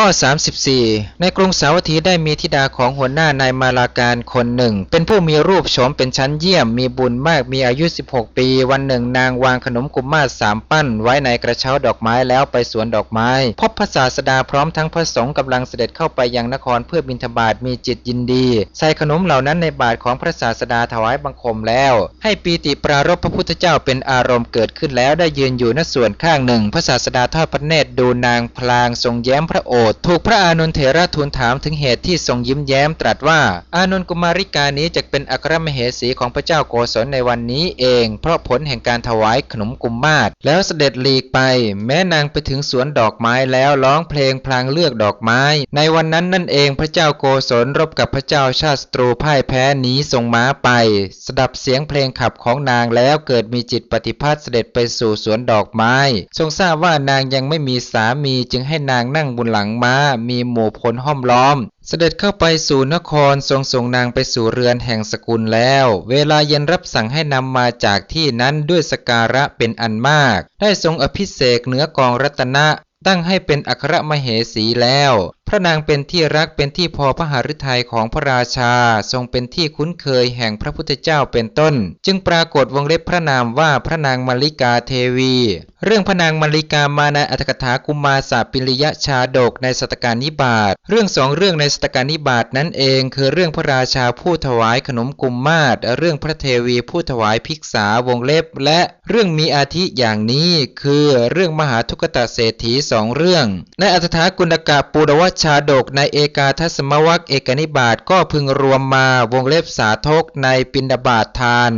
ข้อ 34 ในกรุงสาวัตถีได้มีธิดาของหัวหน้านายมาลาการคนหนึ่ง เป็นผู้มีรูปโฉมเป็นชั้นเยี่ยม มีบุญมากมีอายุ 16 ปี วันหนึ่งนางวางขนมกุมมาศสามปั้น ไว้ในกระเช้าดอกไม้แล้วไปสวนดอกไม้ พบพระศาสดาพร้อมทั้งพระสงฆ์กำลังเสด็จเข้าไปยังนครเพื่อบิณฑบาตมีจิตยินดี ใส่ขนมเหล่านั้นในบาทของพระศาสดาถวายบังคมแล้ว ให้ปีติปรารบพระพุทธเจ้าเป็นอารมณ์เกิดขึ้นแล้วได้ยืนอยู่ณส่วนข้างหนึ่ง พระศาสดาทอดพระเนตรดูนางพลางทรงแย้มพระโอษฐ์ถูกพระอานนทเถระทูลถามถึงเหตุที่ทรงยิ้มแย้มตรัสว่า อานนท์กุมาริกานี้จะเป็นอัครมเหสีของพระเจ้าโกศลในวันนี้เอง เพราะผลแห่งการถวายขนมกุมมาศแล้วเสด็จหลีกไป แม้นางไปถึงสวนดอกไม้แล้วร้องเพลงพลางเลือกดอกไม้ ในวันนั้นนั่นเองพระเจ้าโกศลรบกับพระเจ้าชาติศัตรูพ่ายแพ้หนีทรงม้าไป สดับเสียงเพลงขับของนางแล้วเกิดมีจิตปฏิภาณเสด็จไปสู่สวนดอกไม้ ทรงทราบว่านางยังไม่มีสามีจึงให้นางนั่งบนหลังม้า มีหมู่พลห้อมล้อม เสด็จเข้าไปสู่นครทรงส่งนางไปสู่เรือนแห่งสกุลแล้ว เวลาเย็นรับสั่งให้นำมาจากที่นั้นด้วยสการะเป็นอันมาก ได้ทรงอภิเษกเหนือกองรัตนะ ตั้งให้เป็นอัครมเหสีแล้ว พระนางเป็นที่รักเป็นที่พอพระหฤทัยของพระราชา ทรงเป็นที่คุ้นเคยแห่งพระพุทธเจ้าเป็นต้น จึงปรากฏวงเล็บพระนามว่าพระนางมาริกาเทวี เรื่องพระนางมาริกามาในอัตถกถากุมารสาปิริยชาดกในสตการนิบาตเรื่องสองเรื่องในสตการนิบาตนั้นเองคือเรื่องพระราชาผู้ถวายขนมกุมมาศเรื่องพระเทวีผู้ถวายภิกษาวงเล็บ และเรื่องมีอาทิอย่างนี้ คือเรื่องมหาทุกตะเศรษฐีสองเรื่อง ในอัตถากุณกะปูดวัชาดกในเอกาทัศมวัคเอกนิบาตก็พึงรวมมาวงเล็บสาทกในปินดาบาตทาน